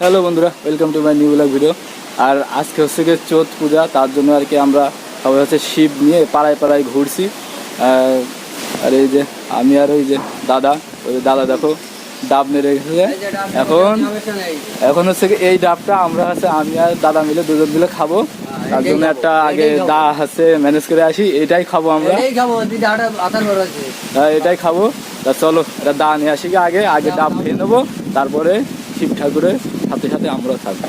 Hello বন্ধুরা welcome to my new blog video আর আজকে হচ্ছে গিয়ে চোথ পূজা তার জন্য আর কি আমরা সবাই হচ্ছে শিব নিয়ে পাড়ায় পাড়ায় ঘুরছি। আর এই যে আমি আর ওই যে দাদা ওই যে দাদা দেখো ডাব মেরে গেছে। এখন এখন হচ্ছে কি এই ডাবটা আমরা হচ্ছে আমি আর দাদা মিলে দুজন মিলে খাব। তার জন্য একটা আগে দা হচ্ছে ম্যানেজ করে আসি এটাই খাব আমরা। হ্যাঁ, এটাই খাব। তা চলো এটা দা নিয়ে আসি আগে আগে ডাব খেয়ে নেব তারপরে শিব ঠাকুরের সাথে সাথে আমরাও থাকব।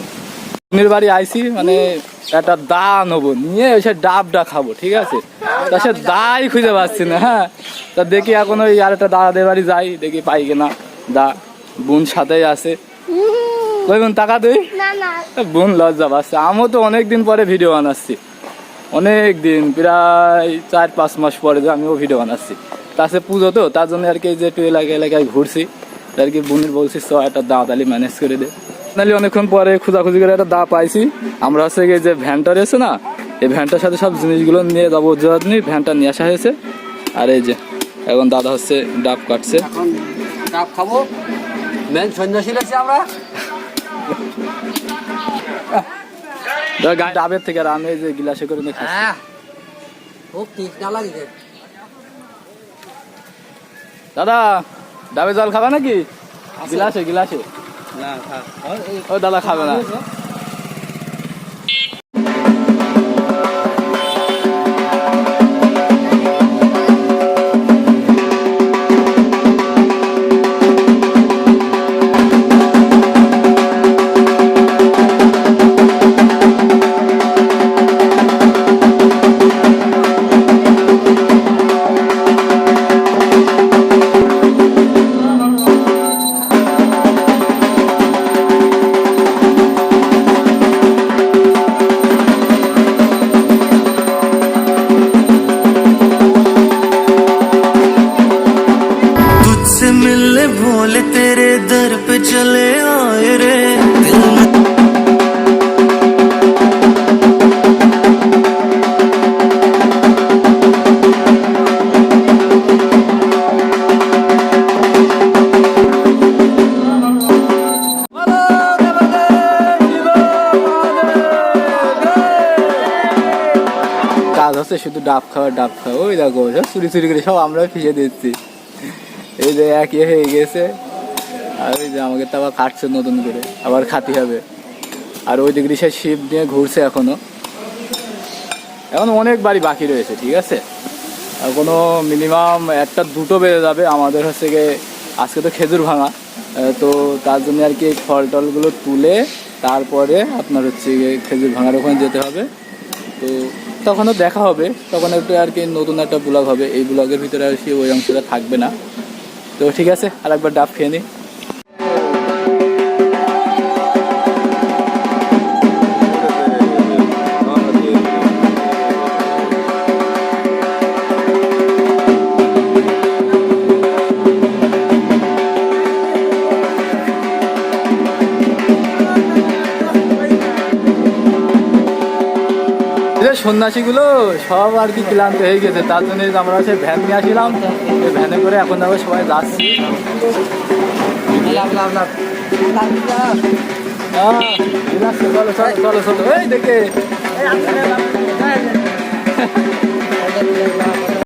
বোনের বাড়ি আইসি মানে একটা দা নেব নিয়ে ওই সে ডাবটা খাব ঠিক আছে? তা সে দাই খুঁজে পাচ্ছি না হ্যাঁ? তা দেখি এখন ওই আর একটা দাদাদের বাড়ি যাই দেখি পাই কিনা। দা বোন সাথেই আছে। কই বোন টাকা তুই? বোন লজ্জা পাচ্ছে। আমিও তো অনেক দিন পরে ভিডিও বানাচ্ছি। অনেক দিন প্রায় চার পাঁচ মাস পরে যে আমিও ভিডিও বানাচ্ছি। তাছে পুজো তো তার জন্য আর কি যে একটু এলাকা এলাকায় ঘুরছি। আর কি বোনের বলছি চ একটা দা তালি ম্যানেজ করে দে। নাহলে অনেকক্ষণ পরে খোঁজাখুঁজি করে একটা দা পাইছি। আমরা হচ্ছে গিয়ে যে ভ্যানটা রয়েছে না এই ভ্যানটার সাথে সব জিনিসগুলো নিয়ে যাব জোয়ার নিয়ে ভ্যানটা নিয়ে আসা হয়েছে। আর এই যে এখন দাদা হচ্ছে ডাব কাটছে। ডাব খাব। মেন সন্ন্যাসী লাগছে আমরা। ডাবের থেকে আর আমি যে গিলাসে করে নিয়ে খাচ্ছি। হ্যাঁ। খুব তৃষ্ণা লাগছে। দাদা ডাবে জল খাবা নাকি? গিলাসে গিলাসে। না দাদা খাবে না। तुझसे मिलने भोले तेरे दर पे चले आए रे दिल में কাজ হচ্ছে শুধু ডাব খাওয়া ডাব খাওয়া ওই দেখো সব চুরি চুরি করে সব আমরা ফিসে দিচ্ছি এই যে এক ইয়ে হয়ে গেছে। আর ওই যে আমাকে তো আবার কাটছে নতুন করে, আবার খাতি হবে। আর ওই দিকে সে শিব নিয়ে ঘুরছে এখনও। এখন অনেক বাড়ি বাকি রয়েছে, ঠিক আছে? এখনও মিনিমাম একটা দুটো বেজে যাবে। আমাদের হচ্ছে গিয়ে, আজকে তো খেজুর ভাঙা। তো তার জন্য আর কি এই ফল টলগুলো তুলে তারপরে আপনার হচ্ছে খেজুর ভাঙার ওখানে যেতে হবে। তো তখনও দেখা হবে। তখন একটু আর কি নতুন একটা ব্লগ হবে। এই ব্লগের ভিতরে আর কি ওই অংশটা থাকবে না। তো ঠিক আছে আর একবার ডাব খেয়ে নিই সন্ন্যাসীগুলো সব আর কি ক্লান্ত হয়ে গেছে। তার জন্য আমরা সে ভ্যান নিয়ে আসলাম। এই ভ্যানে করে এখন আবার সবাই যাচ্ছি। বিলাসে, চলো চলো চলো এই দেখে।